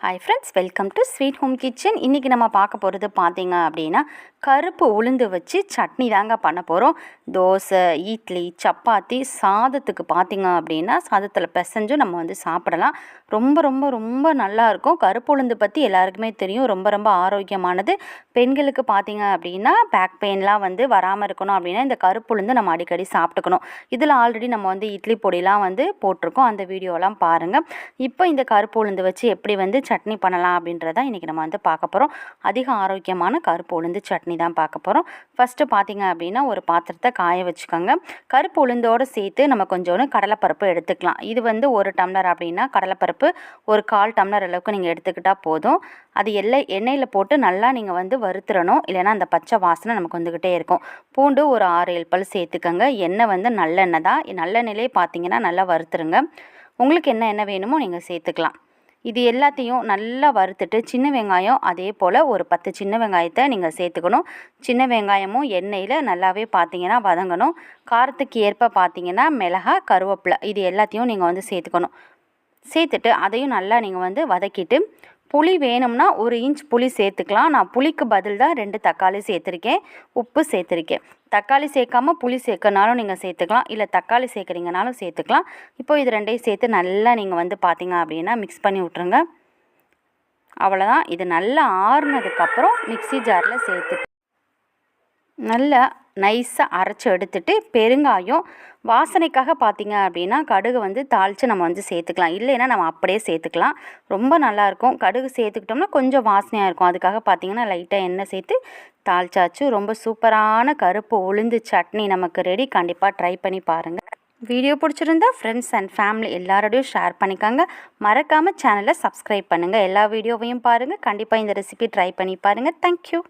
Hi friends welcome to sweet home kitchen இன்றைக்கி நம்ம பார்க்க போகிறது பார்த்தீங்க அப்படின்னா கருப்பு உளுந்து வச்சு சட்னி தாங்க பண்ண போகிறோம் தோசை இட்லி சப்பாத்தி சாதத்துக்கு பார்த்தீங்க அப்படின்னா சாதத்தில் பிசைஞ்சும் நம்ம வந்து சாப்பிடலாம். ரொம்ப ரொம்ப ரொம்ப நல்லாயிருக்கும் கருப்பு உளுந்து பற்றி எல்லாருக்குமே தெரியும். ரொம்ப ரொம்ப ஆரோக்கியமானது. பெண்களுக்கு பார்த்தீங்க அப்படின்னா பேக் பெயின்லாம் வந்து வராமல் இருக்கணும் அப்படின்னா இந்த கருப்பு உளுந்து நம்ம அடிக்கடி சாப்பிட்டுக்கணும். இதில் ஆல்ரெடி நம்ம வந்து இட்லி பொடிலாம் வந்து போட்டிருக்கோம். அந்த வீடியோலாம் பாருங்கள் இப்போ இந்த கருப்பு உளுந்து வச்சு எப்படி வந்து சட்னி பண்ணலாம் அப்படின்றத இன்றைக்கி நம்ம வந்து பார்க்க போகிறோம் அதிக ஆரோக்கியமான கருப்பு உளுந்து சட்னி தான் பார்க்க போகிறோம் ஃபஸ்ட்டு பார்த்தீங்க அப்படின்னா ஒரு பாத்திரத்தை காய வச்சுக்கோங்க. கருப்பு உளுந்தோடு சேர்த்து நம்ம கொஞ்சோண்டு கடலைப்பருப்பு எடுத்துக்கலாம். இது வந்து ஒரு டம்ளர் அப்படின்னா கடலைப்பருப்பு ஒரு கால் டம்ளர் அளவுக்கு நீங்கள் எடுத்துக்கிட்டால் போதும். அது எல்லை எண்ணெயில் போட்டு நல்லா நீங்கள் வந்து வறுத்துறணும் இல்லைன்னா அந்த பச்சை வாசனை நமக்கு வந்துக்கிட்டே இருக்கும். பூண்டு ஒரு ஆறு ஏழு பல் சேர்த்துக்கோங்க. எண்ணெய் வந்து நல்லெண்ணெய் தான். நல்லெண்ணெயிலே பார்த்தீங்கன்னா நல்லா வறுத்துருங்க. உங்களுக்கு என்ன என்ன வேணுமோ நீங்கள் சேர்த்துக்கலாம். இது எல்லாத்தையும் நல்லா வறுத்துட்டு சின்ன வெங்காயம் அதே போல் ஒரு பத்து சின்ன வெங்காயத்தை நீங்கள் சேர்த்துக்கணும். சின்ன வெங்காயமும் எண்ணெயில் நல்லாவே பார்த்தீங்கன்னா வதங்கணும். காரத்துக்கு ஏற்ப பார்த்தீங்கன்னா மிளகா கருவேப்பிலை இது எல்லாத்தையும் நீங்கள் வந்து சேர்த்துக்கணும். சேர்த்துட்டு அதையும் நல்லா நீங்கள் வந்து வதக்கிட்டு புளி வேணும்னா ஒரு இன்ச் புளி சேர்த்துக்கலாம். நான் புளிக்கு பதில் தான் ரெண்டு தக்காளி சேர்த்துருக்கேன். உப்பு சேர்த்துருக்கேன். தக்காளி சேர்க்காம புளி சேர்க்கனாலும் நீங்கள் சேர்த்துக்கலாம். இல்லை தக்காளி சேர்க்குறீங்கனாலும் சேர்த்துக்கலாம். இப்போ இது ரெண்டையும் சேர்த்து நல்லா நீங்கள் வந்து பார்த்தீங்க அப்படின்னா மிக்ஸ் பண்ணி விட்ருங்க அவ்வளோதான் இது நல்லா ஆறுனதுக்கப்புறம் மிக்சி ஜாரில் சேர்த்து நல்லா நைஸாக அரைச்சி எடுத்துட்டு பெருங்காயம் வாசனைக்காக பார்த்தீங்க அப்படின்னா கடுகு வந்து தாளித்து நம்ம வந்து சேர்த்துக்கலாம். இல்லைன்னா நம்ம அப்படியே சேர்த்துக்கலாம். ரொம்ப நல்லாயிருக்கும். கடுகு சேர்த்துக்கிட்டோம்னா கொஞ்சம் வாசனையாக இருக்கும். அதுக்காக பார்த்தீங்கன்னா லைட்டாக எண்ணெய் சேர்த்து தாளிச்சாச்சு. ரொம்ப சூப்பரான கருப்பு உளுந்து சட்னி நமக்கு ரெடி கண்டிப்பாக ட்ரை பண்ணி பாருங்கள் வீடியோ பிடிச்சிருந்தா ஃப்ரெண்ட்ஸ் அண்ட் ஃபேமிலி எல்லாரோடையும் ஷேர் பண்ணிக்கோங்க. மறக்காமல் சேனலை சப்ஸ்கிரைப் பண்ணுங்கள் எல்லா வீடியோவையும் பாருங்கள் கண்டிப்பாக இந்த ரெசிபி ட்ரை பண்ணி பாருங்கள் தேங்க்யூ